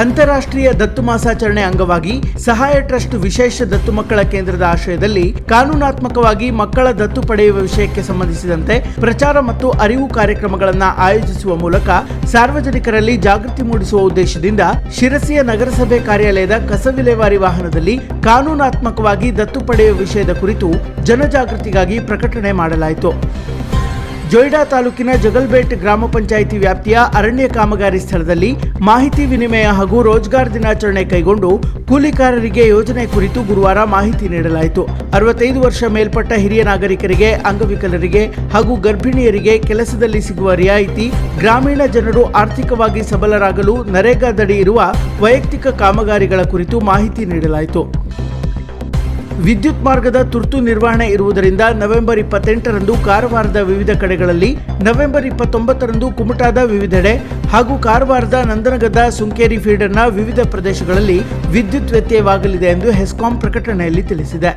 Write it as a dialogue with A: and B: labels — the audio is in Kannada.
A: ಅಂತಾರಾಷ್ಟ್ರೀಯ ದತ್ತು ಮಾಸಾಚರಣೆ ಅಂಗವಾಗಿ ಸಹಾಯ ಟ್ರಸ್ಟ್ ವಿಶೇಷ ದತ್ತು ಮಕ್ಕಳ ಕೇಂದ್ರದ ಆಶ್ರಯದಲ್ಲಿ ಕಾನೂನಾತ್ಮಕವಾಗಿ ಮಕ್ಕಳ ದತ್ತು ಪಡೆಯುವ ವಿಷಯಕ್ಕೆ ಸಂಬಂಧಿಸಿದಂತೆ ಪ್ರಚಾರ ಮತ್ತು ಅರಿವು ಕಾರ್ಯಕ್ರಮಗಳನ್ನು ಆಯೋಜಿಸುವ ಮೂಲಕ ಸಾರ್ವಜನಿಕರಲ್ಲಿ ಜಾಗೃತಿ ಮೂಡಿಸುವ ಉದ್ದೇಶದಿಂದ ಶಿರಸಿಯ ನಗರಸಭೆ ಕಾರ್ಯಾಲಯದ ಕಸ ವಿಲೇವಾರಿ ವಾಹನದಲ್ಲಿ ಕಾನೂನಾತ್ಮಕವಾಗಿ ದತ್ತು ಪಡೆಯುವ ವಿಷಯದ ಕುರಿತು ಜನಜಾಗೃತಿಗಾಗಿ ಪ್ರಕಟಣೆ ಮಾಡಲಾಯಿತು. ಜೊಯ್ಡಾ ತಾಲೂಕಿನ ಜಗಲ್ಬೇಟ್ ಗ್ರಾಮ ಪಂಚಾಯಿತಿ ವ್ಯಾಪ್ತಿಯ ಅರಣ್ಯ ಕಾಮಗಾರಿ ಸ್ಥಳದಲ್ಲಿ ಮಾಹಿತಿ ವಿನಿಮಯ ಹಾಗೂ ರೋಜ್ಗಾರ್ ದಿನಾಚರಣೆ ಕೈಗೊಂಡು ಕೂಲಿಕಾರರಿಗೆ ಯೋಜನೆ ಕುರಿತು ಗುರುವಾರ ಮಾಹಿತಿ ನೀಡಲಾಯಿತು. ಅರವತ್ತೈದು ವರ್ಷ ಮೇಲ್ಪಟ್ಟ ಹಿರಿಯ ನಾಗರಿಕರಿಗೆ, ಅಂಗವಿಕಲರಿಗೆ ಹಾಗೂ ಗರ್ಭಿಣಿಯರಿಗೆ ಕೆಲಸದಲ್ಲಿ ಸಿಗುವ ರಿಯಾಯಿತಿ, ಗ್ರಾಮೀಣ ಜನರು ಆರ್ಥಿಕವಾಗಿ ಸಬಲರಾಗಲು ನರೇಗಾದಡಿ ಇರುವ ವೈಯಕ್ತಿಕ ಕಾಮಗಾರಿಗಳ ಕುರಿತು ಮಾಹಿತಿ ನೀಡಲಾಯಿತು. ವಿದ್ಯುತ್ ಮಾರ್ಗದ ತುರ್ತು ನಿರ್ವಹಣೆ ಇರುವುದರಿಂದ ನವೆಂಬರ್ ಇಪ್ಪತ್ತೆಂಟರಂದು ಕಾರವಾರದ ವಿವಿಧ ಕಡೆಗಳಲ್ಲಿ, ನವೆಂಬರ್ ಇಪ್ಪತ್ತೊಂಬತ್ತರಂದು ಕುಮಟಾದ ವಿವಿಧೆಡೆ ಹಾಗೂ ಕಾರವಾರದ ನಂದನಗದ ಸುಂಕೇರಿ ಫೀಡರ್ನ ವಿವಿಧ ಪ್ರದೇಶಗಳಲ್ಲಿ ವಿದ್ಯುತ್ ವ್ಯತ್ಯಯವಾಗಲಿದೆ ಎಂದು ಹೆಸ್ಕಾಂ ಪ್ರಕಟಣೆಯಲ್ಲಿ ತಿಳಿಸಿದೆ.